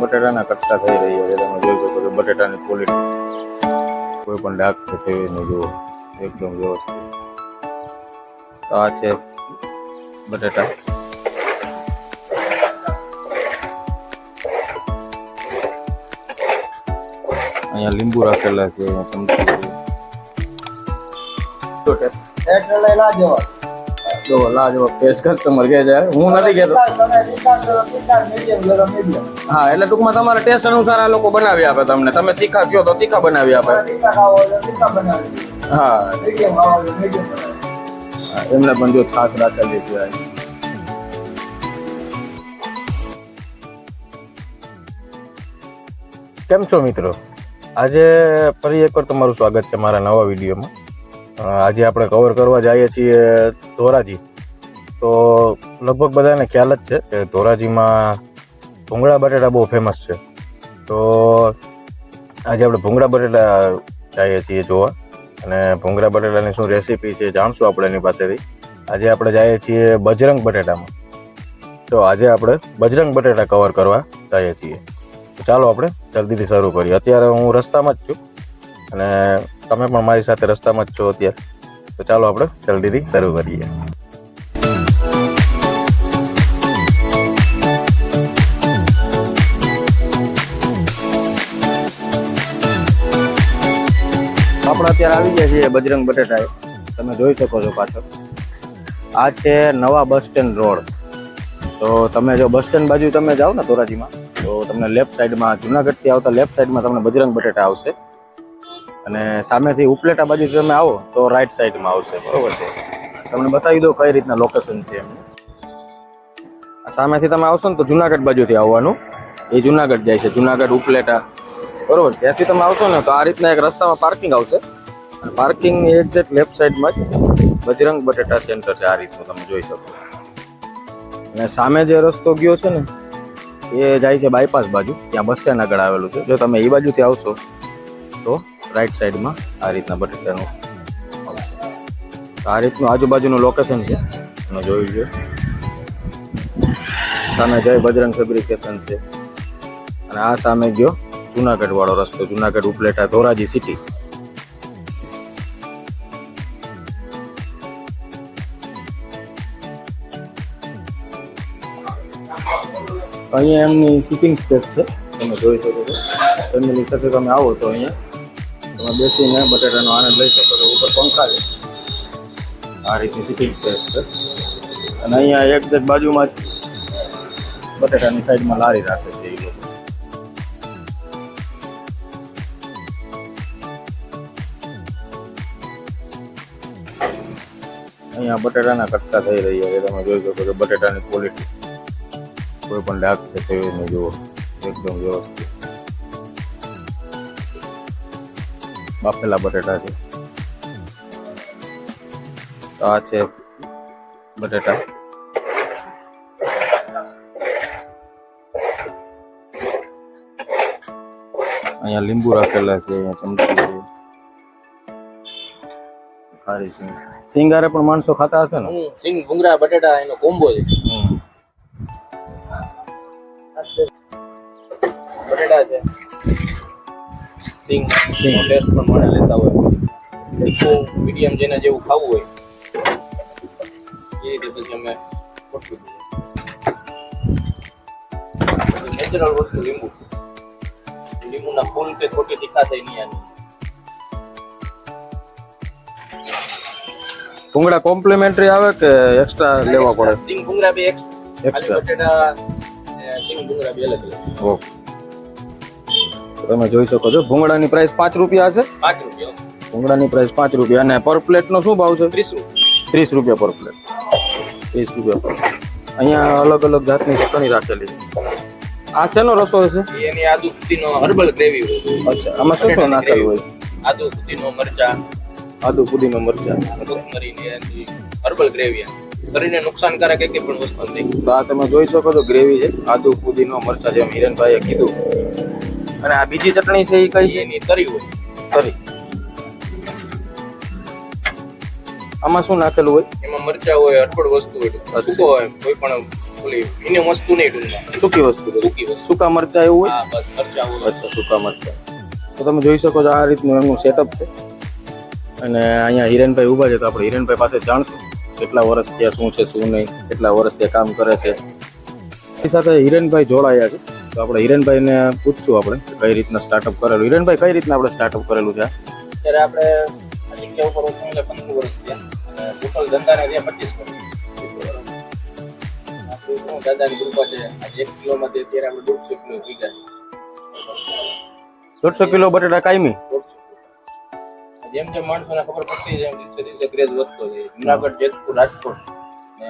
બટેટાના કટકા થઈ રહ્યા છે તમે જોઈ શકો છો બટેટાની ક્વોલિટી કોઈ પણ ડાક છે તે નહીં જુઓ એકદમ વ્યવસ્થિત. તો આ છે બટેટા. અહીંયા લીંબુ રાખેલા છે, અહીંયા ચમચી છે. તો ટે- એટલે લઈ લાજો. જો લાજવાબ ટેસ્ટ કસ્ટમર કે છે. હું નથી કહેતો હા એટલે ટૂંકમાં તમારા ટેસ્ટ અનુસાર આ લોકો બનાવી આપે તમને. તમે તીખા કયો તો તીખા બનાવી આપે. હા. એમને પણ જો છાસ રાખેલી છે આ. કેમ છો મિત્રો? આજે ફરી એકવાર તમારું સ્વાગત છે મારા નવા વિડીયોમાં. આજે આપણે કવર કરવા જઈએ છીએ ધોરાજી. તો લગભગ બધાને ખ્યાલ જ છે કે ધોરાજીમાં ભૂંગળા બટેટા બહુ ફેમસ છે. તો આજે આપણે ભૂંગળા બટેટા જઈએ છીએ જોવા. અને ભૂંગળા બટેટાની શું રેસીપી છે જાણશું આપણે એની પાસેથી. આજે આપણે જઈએ છીએ બજરંગ બટેટામાં. તો આજે આપણે બજરંગ બટેટા કવર કરવા જઈએ છીએ. તો ચાલો આપણે જલ્દીથી શરૂ કરીએ. અત્યારે હું રસ્તામાં જ છું. અને તમે પણ મારી સાથે રસ્તામાં જ છો અત્યારે. તો ચાલો આપણે જલ્દીથી શરૂ કરીએ. આપણે અત્યારે આવી ગયા છીએ બજરંગ બટેટા તમે જોઈ શકો છો પાછળ. આ છે નવા બસ સ્ટેન્ડ રોડ. તો તમે જો બસ સ્ટેન્ડ બાજુ તમે જાઓ ને ધોરાજીમાં, તો તમને લેફ્ટ સાઈડમાં જુનાગઢથી આવતા લેફ્ટ સાઈડમાં તમને બજરંગ બટેટા આવશે. અને સામેથી ઉપલેટા બાજુ તમે આવો તો રાઈટ સાઈડમાં આવશે. બરોબર છે? તમને બતાવી દો કઈ રીતના લોકેશન છે એમનું. સામેથી તમે આવશો ને તો જુનાગઢ બાજુથી આવવાનું. એ જુનાગઢ જાય છે, જુનાગઢ, ઉપલેટા. બરોબર, ત્યાંથી તમે આવશો ને તો આ રીતના એક રસ્તામાં પાર્કિંગ આવશે. અને પાર્કિંગની એક્ઝેક્ટ લેફ્ટ સાઈડમાં જ બજરંગ બટેટા સેન્ટર છે આ રીતનું તમે જોઈ શકો. અને સામે જે રસ્તો ગયો છે ને, એ જાય છે બાયપાસ બાજુ. ત્યાં બસ સ્ટેન્ડ આગળ આવેલું છે. જો તમે એ બાજુથી આવશો તો રાઈટ સાઈડમાં આ રીતના બટેટાનું આવશે. આ રીતનું આજુબાજુનું લોકેશન છે. તમે જોયું છે. સામે જય બજરંગ ફેબ્રિકેશન છે. અને આ સામે ગયો જુનાગઢ વાળો રસ્તો, જુનાગઢ ઉપલેટા ધોરાજી સિટી અહીંયા એમની સિટિંગ સ્પેસ છે. તમે જોઈ શકો છો. ફેમિલી સાથે તમે આવો તો અહીંયા. તમે બેસીને બટાટાનો આનંદ લઈ શકો છો, ઉપર પંખા છે. આ રીતની સિટિંગ પ્લેસ છે. અને અહીંયા એક્ઝેક્ટ બાજુમાં જ બટાટાની સાઈડમાં લારી રાખે છે અહીંયા બટેટાના કટકા થઈ રહ્યા છે. તમે જોઈ શકો છો બટેટાની ક્વોલિટી. કોઈ પણ ડાક છે તે જુઓ, એકદમ વ્યવસ્થિત. બાફેલા બટેટા છે. આ છે બટેટા. અહીંયા લીંબુ રાખેલા છે, અહીંયા ચમચી છે. ખારી સિંગ. સિંગારે પણ માણસો ખાતા હશે ને? સિંગ ભૂંગરા બટેટા, એનો કોમ્બો છે. સિંગ સિંગ ટેસ્ટ પણ મને લેતા હોય. તીખું મીડિયમ જેને જેવું ખાવું હોય એ રીતે પછી અમે ગોઠવી દઈએ. નેચરલ વસ્તુ લીંબુ. લીંબુના ફૂલ કે ખોટી તીખા થઈ નહીં આની. ભૂંગળા કોમ્પ્લિમેન્ટરી આવે કે એક્સ્ટ્રા લેવા પડે? સિંગ ભૂંગળા બે એક્સ્ટ્રા. બટેટા સિંગ ભૂંગળા બે અલગ અલગ. ઓકે. તમે જોઈ શકો છો. ભૂંગળાની પ્રાઇસ પાંચ રૂપિયા હશે. પાંચ રૂપિયા. ભૂંગળાની પ્રાઇસ પાંચ રૂપિયા. અને પર પ્લેટનો શું ભાવ છે? ત્રીસ રૂપિયા. ત્રીસ રૂપિયા પર પ્લેટ ત્રીસ રૂપિયા પર અહીંયા અલગ અલગ જાતની ચટણી રાખેલી છે. આ શેનો રસો છે એની આદુ કુદીનો હર્બલ ગ્રેવી હોય. અચ્છા આમાં શું શું નાખેલું હોય? આદુ કુદીનો મરચા. આદુ કુદીનો મરચાં કોથમરી હર્બલ ગ્રેવી શરીરને નુકસાનકારક એક પણ વસ્તુ નથી. તો આ તમે જોઈ શકો છો ગ્રેવી છે. આદુ પુદીનો મરચાં જેમ હિરેનભાઈએ કીધું. અને આ બીજી ચટણી છે એ કઈ એની તરી હોય. તરી. આમાં શું નાખેલું હોય? એમાં મરચા હોય હર્બલ વસ્તુ હોય સૂકો હોય કોઈ પણ ઓલી એની વસ્તુ નહીં ટૂંકમાં. સૂકી વસ્તુ. સૂકી સૂકા મરચા એવું હોય? બસ અચ્છા સૂકા મરચા. તો તમે જોઈ શકો છો આ રીતનું એમનું સેટઅપ છે. અને અહીંયા હિરેનભાઈ ઊભા છે તો આપણે હિરેનભાઈ પાસે જાણશું કેટલા વર્ષ ત્યાં શું છે શું નહીં કેટલા વર્ષ ત્યાં કામ કરે છે. એની સાથે હિરેનભાઈ જોડાયા છે. તો આપણે હિરેનભાઈને પૂછશું આપણે કઈ રીતના સ્ટાર્ટઅપ કરેલું. હિરેનભાઈ કઈ રીતના આપણે સ્ટાર્ટઅપ કરેલું છે? અત્યારે આપણે જગ્યા ઉપર ઓછું એટલે પંદર વર્ષ થયા. ટોટલ ધંધાને થયા પચીસ વર્ષ. દાદાની કૃપા છે. આજે એક કિલોમાંથી અત્યારે આપણે દોઢસો કિલો વીઘા. દોઢસો કિલો બટેટા કાયમી? જેમ જેમ માણસોને ખબર પડતી જેમ દિવસે દિવસે ક્રેઝ વધતો જુનાગઢ જેતપુર રાજકોટ. ને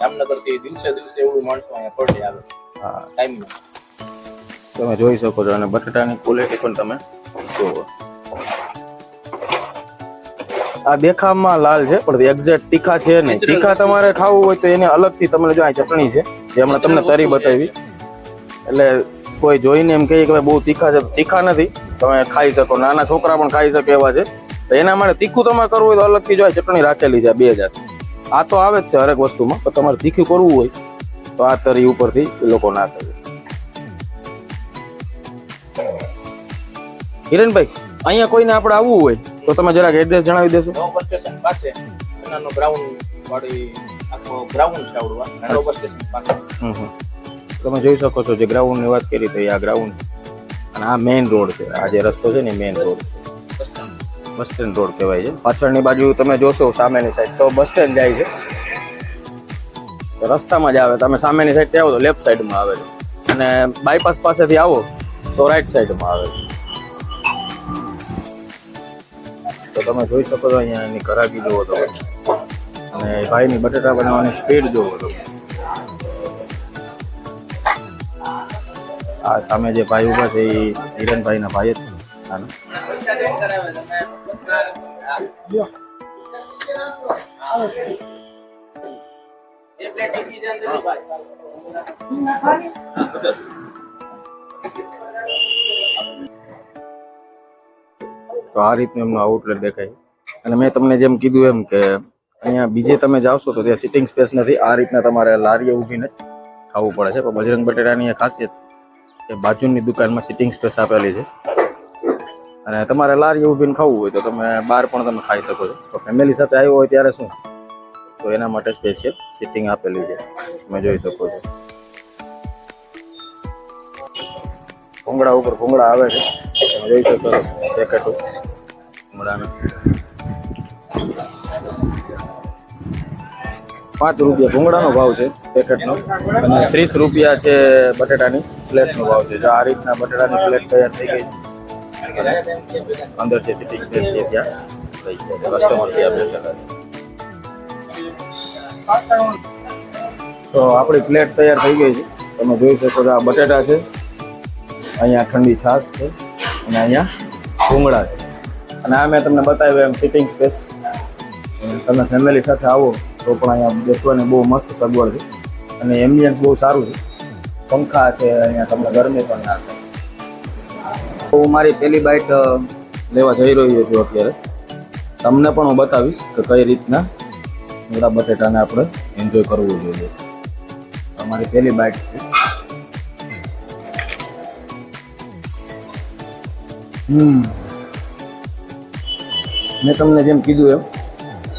જામનગરથી દિવસે દિવસે એવું માણસો અહીંયા પડે આવે. ટાઈમમાં તમે જોઈ શકો છો અને બટાટાની ક્વોલિટી પણ તમે જોવો આ દેખાવમાં લાલ છે પણ એક્ઝેક્ટ તીખા છે નહીં. તીખા તમારે ખાવું હોય તો એને અલગથી તમને જો આ ચટણી છે જે હમણાં તમને તરી બતાવી. એટલે કોઈ જોઈને એમ કહે કે બહુ તીખા છે તીખા નથી. તમે ખાઈ શકો. નાના છોકરા પણ ખાઈ શકે એવા છે. તો એના માટે તીખું તમારે કરવું હોય તો અલગથી જો આ ચટણી રાખેલી છે બે હજાર આ. તો આવે જ છે હરેક વસ્તુમાં પણ તમારે તીખું કરવું હોય તો આ તરી ઉપરથી એ લોકો ના છે હિરેનભાઈ અહીંયા કોઈને આપણે આવવું હોય તો તમે જરાક એડ્રેસ જણાવી દેશો. નવ બસ સ્ટેશન પાસે નાનો ગ્રાઉન્ડ વાળી આખો ગ્રાઉન્ડ છે આવડવા નાનો બસ સ્ટેશન પાસે. તમે જોઈ શકો છો જે ગ્રાઉન્ડની વાત કરી તો આ ગ્રાઉન્ડ અને આ મેઇન રોડ છે. આ જે રસ્તો છે ને main road bus stand road કહેવાય છે. પાછળની બાજુ તમે જોશો સામેની સાઈડ તો બસ સ્ટેન્ડ જાય છે. રસ્તામાં જ આવે. તમે સામેની સાઈડ આવો તો લેફ્ટ સાઈડમાં આવે છે. અને બાયપાસ પાસેથી આવો તો રાઈટ સાઈડમાં આવે છે. તમે જોઈ શકો છો અહીંયા એની ઘરાકી જુઓ તો. અને ભાઈની બટેટા બનાવવાની સ્પીડ જુઓ તો. આ સામે જે ભાઈ ઊભા છે એ હિરણભાઈના ભાઈ જ છે. તો આ રીતનું એમનું આઉટલેટ દેખાય. અને મેં તમને જેમ કીધું એમ કે અહીંયા બીજે તમે જાવશો તો ત્યાં સિટિંગ સ્પેસ નથી. આ રીતના તમારે લારીએ ઊભીને ખાવું પડે છે. પણ બજરંગ બટેટાની ખાસિયત કે બાજુની દુકાનમાં સિટિંગ સ્પેસ આપેલી છે. અને તમારે લારીએ ઊભીને ખાવું હોય તો તમે બહાર પણ તમે ખાઈ શકો છો. તો ફેમિલી સાથે આવ્યો હોય ત્યારે શું? તો એના માટે સ્પેશિયલ સિટિંગ આપેલી છે. તમે જોઈ શકો છો. ભૂંગળા ઉપર ભૂંગળા આવે છે. તમે જોઈ શકો છો. પેકેટો ભૂંગળાના પાંચ રૂપિયા ભૂંગળાનો ભાવ છે પેકેટનો. અને ત્રીસ રૂપિયા છે બટેટાની પ્લેટનો ભાવ છે. જો આ રીતના બટેટાની પ્લેટ તૈયાર થઈ ગઈ. અંદર જે સિટિંગ છે ત્યાં, થઈ છે. કસ્ટમર આપણે તો આપણી પ્લેટ તૈયાર થઈ ગઈ છે. તમે જોઈ શકો છો આ બટેટા છે, અહીંયા ઠંડી છાશ છે, અને અહીંયા ભૂંગળા છે. અને આ મેં તમને બતાવ્યું એમ સિટિંગ સ્પેસ તમે ફેમિલી સાથે આવો તો પણ અહીંયા બેસવાની બહુ મસ્ત સગવડ છે. અને એમ્બિયન્સ બહુ સારું છે. પંખા છે, અહીંયા તમને ગરમી પણ ના થાય. હું મારી પહેલી બાઇટ લેવા જઈ રહ્યો છું અત્યારે. તમને પણ હું બતાવીશ કે કઈ રીતના મોટા બટેટાને આપણે એન્જોય કરવું જોઈએ. અમારી પહેલી બાઇટ છે. હમ. મેં તમને જેમ કીધું એમ,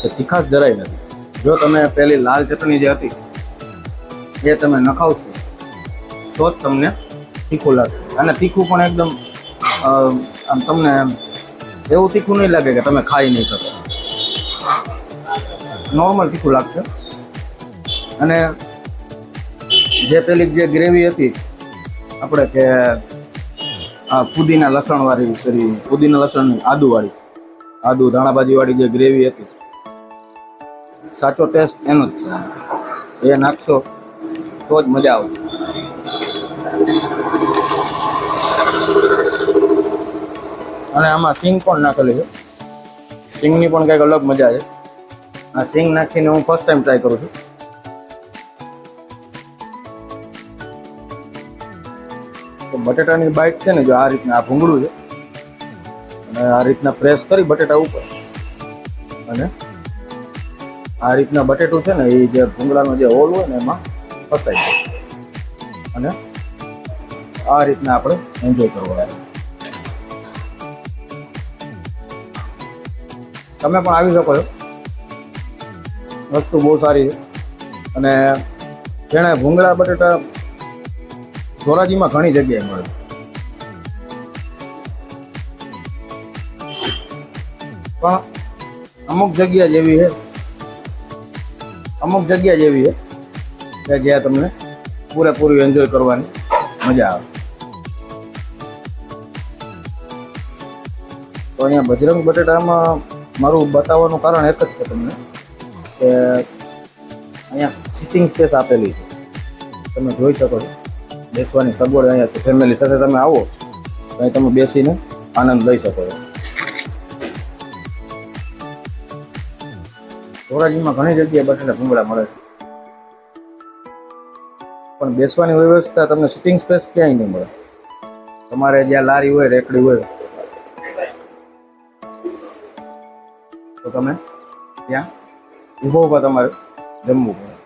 કે તીખાશ જરાય નથી. જો તમે પેલી લાલ ચટણી જે હતી, એ તમે નખાવશો, તો જ તમને તીખું લાગશે. અને તીખું પણ એકદમ આમ તમને એવું તીખું નહીં લાગે કે તમે ખાઈ નહીં શકો. નોર્મલ તીખું લાગશે. અને જે પેલી જે ગ્રેવી હતી, આપણે કે, આ પુદીના લસણવાળી સોરી પુદીના લસણની આદુ વાળી આદુ ધાણાભાજી વાળી જે ગ્રેવી હતી, સાચો ટેસ્ટ એનો જ છે. એ નાખશો તો જ મજા આવશે. અને આમાં સિંગ પણ નાખેલી છે. સિંગની પણ કંઈક અલગ મજા છે. આ સિંગ નાખીને હું ફર્સ્ટ ટાઈમ ટ્રાય કરું છું. તો બટેટાની બાઈટ છે ને, જો આ રીતના આ ભૂંગળું છે અને આ રીતના પ્રેસ કરી બટેટા ઉપર. અને આ રીતના બટેટું છે ને, એ જે ભૂંગળાનો જે હોલ હોય ને, એમાં ફસાઈ જાય. અને આ રીતના આપણે એન્જોય કરવા તમે પણ આવી શકો છો. વસ્તુ બહુ સારી છે. અને જેણે ભૂંગળા, બટેટા, ધોરાજીમાં ઘણી જગ્યાએ મળે. પણ અમુક જગ્યા જેવી છે. અમુક જગ્યા જેવી છે કે જ્યાં તમને પૂરેપૂરું એન્જોય કરવાની મજા આવે. તો અહીંયા બજરંગ બટેટામાં મારું બતાવવાનું કારણ એક જ છે તમને કે અહીંયા સિટિંગ સ્પેસ આપેલી છે. તમે જોઈ શકો છો. બેસવાની સગવડ અહીંયા છે. ફેમિલી સાથે તમે આવો, તો તમે બેસીને આનંદ લઈ શકો છો. ધોરાજીમાં ઘણી જગ્યાએ બેઠેલા ભૂંગળા મળે છે. પણ બેસવાની વ્યવસ્થા તમને સિટિંગ સ્પેસ ક્યાંય નહીં મળે. તમારે જ્યાં લારી હોય, રેકડી હોય, તો તમે ત્યાં ઊભો ઊભા તમારે જમવું પડે.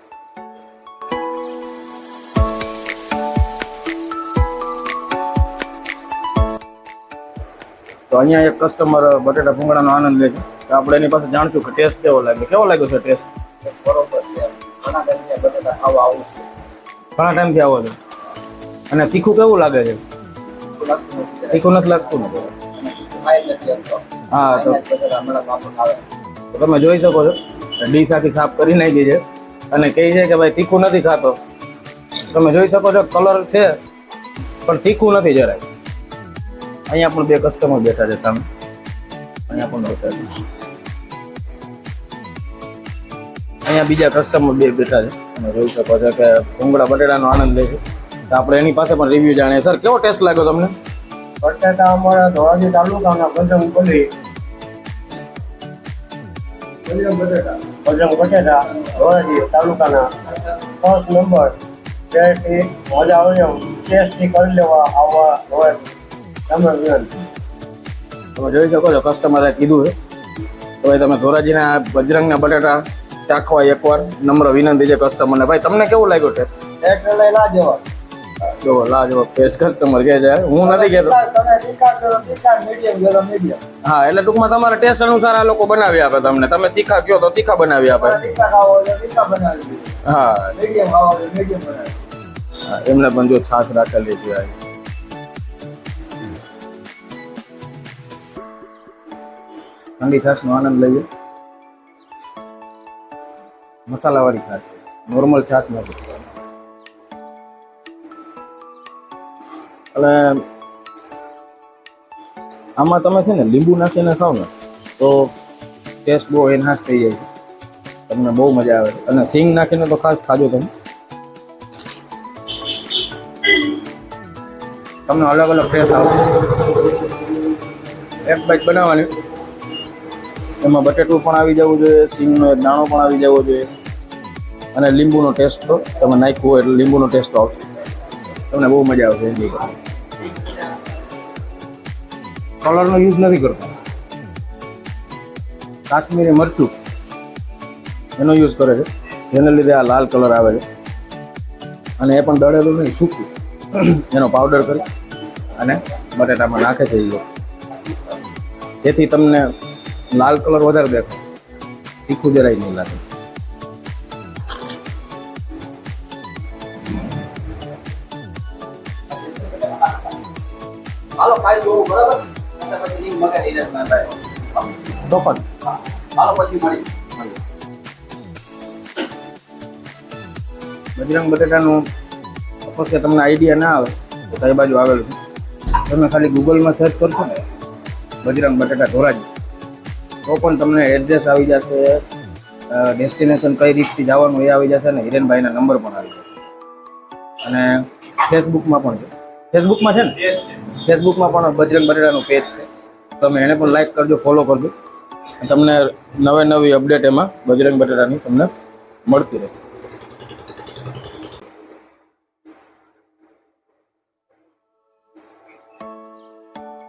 તો અહીંયા એક કસ્ટમર બટેટા ભૂંગળાનો આનંદ લે છે. તો આપણે એની પાસે જાણશું કે ટેસ્ટ કેવો લાગે કેવો લાગ્યો છે ટેસ્ટ બરોબર છે. ઘણા ટાઈમથી બટેટા ખાવા આવું છું. ઘણા ટાઈમથી આવો છો? અને તીખું કેવું લાગે છે? તીખું નથી લાગતું હા તો તમે જોઈ શકો છો. ડીશ આખી સાફ કરી નાખી છે. અને કહે છે કે ભાઈ તીખું નથી ખાતો. તમે જોઈ શકો છો કલર છે પણ તીખું નથી જરાય. અહીંયા પણ બે કસ્ટમર બેઠા છે સામે. અહીંયા પણ બેઠા છે. અહીંયા બીજા કસ્ટમર બે બેઠા છે. તમે જોઈ શકો છો કે ભૂંગળા બટેટાનો આનંદ લે છે. તો આપણે એની પાસે પણ રિવ્યુ જાણીએ. સર કેવો ટેસ્ટ લાગ્યો તમને? બટેટા અમારા ધોરાજી તાલુકાના ગંધમ બલી બજરંગ બટેટા ધોરાજી તાલુકાના ફર્સ્ટ નંબર ટેસ્ટી મજા આવે ટેસ્ટી કરી લેવા આવવા ધોરાજી તમે જોઈ શકો છો કસ્ટમરે કીધું છે. તો ભાઈ તમે ધોરાજીના બજરંગના બટાટા ચાખવા એકવાર. નમ્ર વિનંતી છે કસ્ટમરને ભાઈ તમને કેવું લાગ્યું ટેસ્ટ એક લઈ જવા જો લાજવાબ ટેસ્ટ કસ્ટમર કહે છે. હું નથી કહેતો. તમે તીખા કરો તીખા મીડિયમ કરો મીડિયમ. હા એટલે ટૂંકમાં તમારા ટેસ્ટ અનુસાર આ લોકો બનાવી આપે તમને. તમે તીખા કયો તો તીખા બનાવી આપે. હા, એમને પણ જો છાશ રાખેલી છે ઠંડી છાશનો આનંદ લઈએ. મસાલાવાળી છાશ છે. નોર્મલ છાશ નથી એટલે આમાં તમે છે ને લીંબુ નાખીને ખાવ ને, તો ટેસ્ટ બહુ એનહાન્સ થઈ જાય છે. તમને બહુ મજા આવે છે. અને સિંગ નાખીને તો ખાસ ખાજો તમે. તમને અલગ અલગ ટેસ્ટ આવશે. એક બાઈક બનાવવાની. એમાં બટેટું પણ આવી જવું જોઈએ, સિંગનો એક દાણો પણ આવી જવો જોઈએ. અને લીંબુનો ટેસ્ટ તો તમે નાખ્યું હોય એટલે લીંબુનો ટેસ્ટ આવશે. તમને બહુ મજા આવશે એન્જોય કરવાની કલરનો યુઝ નથી કરતો. કાશ્મીરી મરચું એનો યુઝ કરે છે. જેને લીધે આ લાલ કલર આવે છે. અને એ પણ દળેલું નહીં, સૂકું. એનો પાવડર કરી અને બટેટામાં નાખે છે એ જેથી તમને લાલ કલર વધારે દેખાય. તીખું જરાય નહીં લાગે. હાલો ખાઈ જોવું બરાબર? પછી લિંક મગાવી લઈએ તો પણ હાલો પછી મળી બજરંગ બટેટાનું સપોઝ કે તમને આઈડિયા ના આવે તો કઈ બાજુ આવેલું તમે ખાલી ગૂગલમાં સર્ચ કરશો ને બજરંગ બટેટા ધોરાજી. તો પણ તમને એડ્રેસ આવી જશે. ડેસ્ટિનેશન કઈ રીતથી જવાનું એ આવી જશે અને હિરેનભાઈના નંબર પણ આવી જશે. અને ફેસબુકમાં પણ છે. ફેસબુકમાં છે ને? ફેસબુકમાં પણ બજરંગ બટેટાનું પેજ છે. તમે એને પણ લાઈક કરજો ફોલો કરજો. તમને નવે નવી અપડેટ એમાં બજરંગ બટેટાની તમને મળતી રહેશે.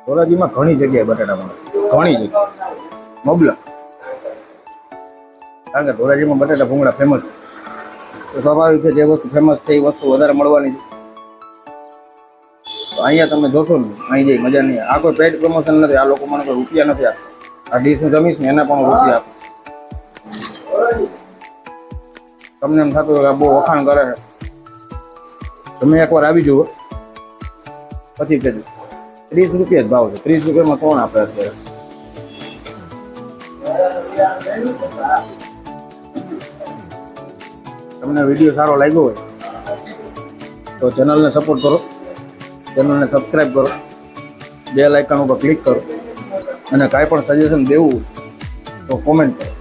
ધોરાજીમાં ઘણી જગ્યાએ બટાટા મળે ઘણી જગ્યાએ. મબલક કારણ કે ધોરાજીમાં બટાટા ભૂંગળા ફેમસ તો સ્વાભાવિક છે જે વસ્તુ ફેમસ છે, એ વસ્તુ વધારે મળવાની છે. તો અહીંયા તમે જોશો ને, અહીં જઈ મજા નહીં આ કોઈ પેડ પ્રમોશન નથી, આ લોકો મને કોઈ રૂપિયા નથી આપતા. આ ડીશ હું જમીશ ને એના પણ રૂપિયા આપીશ. તમને એમ થતું હોય કે બહુ વખાણ કરે છે. તમે એકવાર આવી જુઓ. પછી કહેજો. ત્રીસ રૂપિયા જ ભાવ છે. ત્રીસ રૂપિયામાં કોણ આપે અત્યારે? તમને વીડિયો સારો લાગ્યો હોય, તો ચેનલને સપોર્ટ કરો. ચેનલને સબસ્ક્રાઈબ કરો. બે લાઇકન ઉપર ક્લિક કરો. અને કાંઈ પણ સજેશન દેવું તો કોમેન્ટ કરો.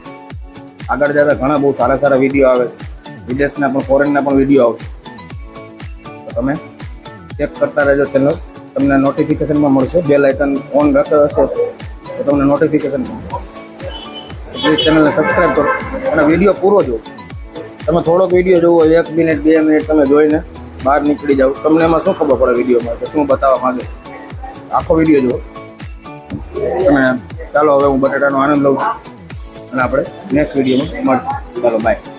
આગળ જતા ઘણા બહુ સારા સારા વીડિયો આવે છે. વિદેશના પણ ફોરેનના પણ વીડિયો આવશે. તો તમે ચેક કરતા રહેજો ચેનલ તમને નોટિફિકેશનમાં મળશે. બે લાઇકન ઓન રાખતા હશે, તો તમને નોટિફિકેશન પ્લીઝ ચેનલને સબસ્ક્રાઈબ કરો અને વીડિયો પૂરો જુઓ. તમે થોડોક વીડિયો જોવો એક મિનિટ બે મિનિટ તમે જોઈને બહાર નીકળી જાઓ. તમને એમાં શું ખબર પડે વિડીયોમાં કે શું બતાવવા માંગે આખો વીડિયો જુઓ. અને ચાલો હવે હું બટેટાનો આનંદ લઉં છું. અને આપણે નેક્સ્ટ વિડીયોમાં મળશું. ચાલો બાય